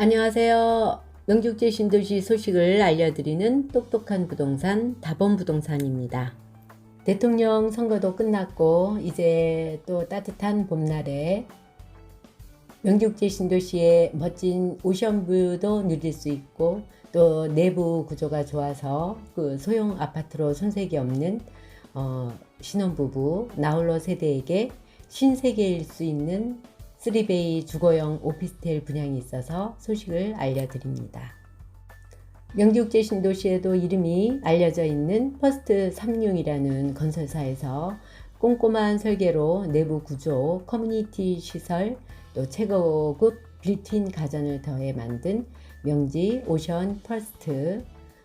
안녕하세요. 명죽제 신도시 소식을 알려드리는 똑똑한 부동산 다본 부동산입니다. 대통령 선거도 끝났고 이제 또 따뜻한 봄날에 명죽제 신도시의 멋진 오션뷰도 누릴 수 있고 또 내부 구조가 좋아서 그 소형 아파트로 손색이 없는 어, 신혼부부 나홀로 세대에게 신세계일 수 있는 3베이 주거용 오피스텔 분양이 있어서 소식을 알려드립니다. 명지국제 신도시에도 이름이 알려져 있는 퍼스트 36이라는 건설사에서 꼼꼼한 설계로 내부 구조, 커뮤니티 시설, 또 최고급 빌트인 가전을 더해 만든 명지 오션 퍼스트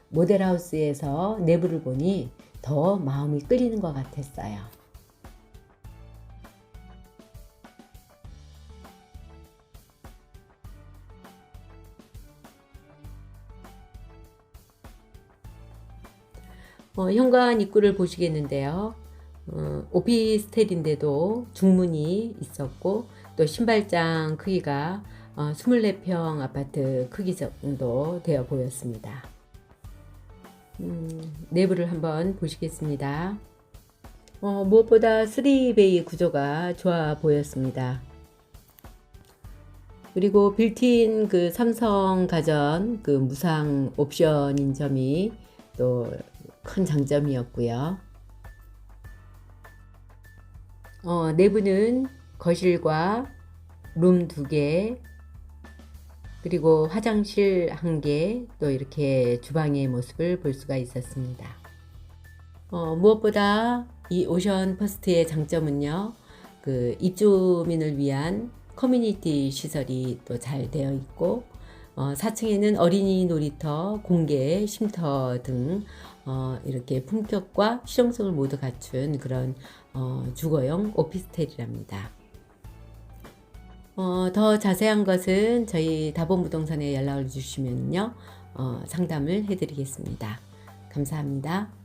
모델하우스에서 내부를 보니 더 마음이 끌리는 것 같았어요. 어, 현관 입구를 보시겠는데요. 어, 오피스텔인데도 중문이 있었고 또 신발장 크기가 어, 24평 아파트 크기 정도 되어 보였습니다. 음, 내부를 한번 보시겠습니다. 어, 무엇보다 3베이 구조가 좋아 보였습니다. 그리고 빌트인 그 삼성 가전 그 무상 옵션인 점이 또 큰 장점이었고요. 어, 내부는 거실과 룸 두 개, 그리고 화장실 한 개, 또 이렇게 주방의 모습을 볼 수가 있었습니다. 어, 무엇보다 이 오션 퍼스트의 장점은요, 그 입주민을 위한 커뮤니티 시설이 또 잘 되어 있고, 어, 4층에는 어린이 놀이터, 공개 쉼터 등 어, 이렇게 품격과 실용성을 모두 갖춘 그런 어, 주거용 오피스텔이랍니다. 어, 더 자세한 것은 저희 다본부동산에 연락을 주시면요 어, 상담을 해드리겠습니다. 감사합니다.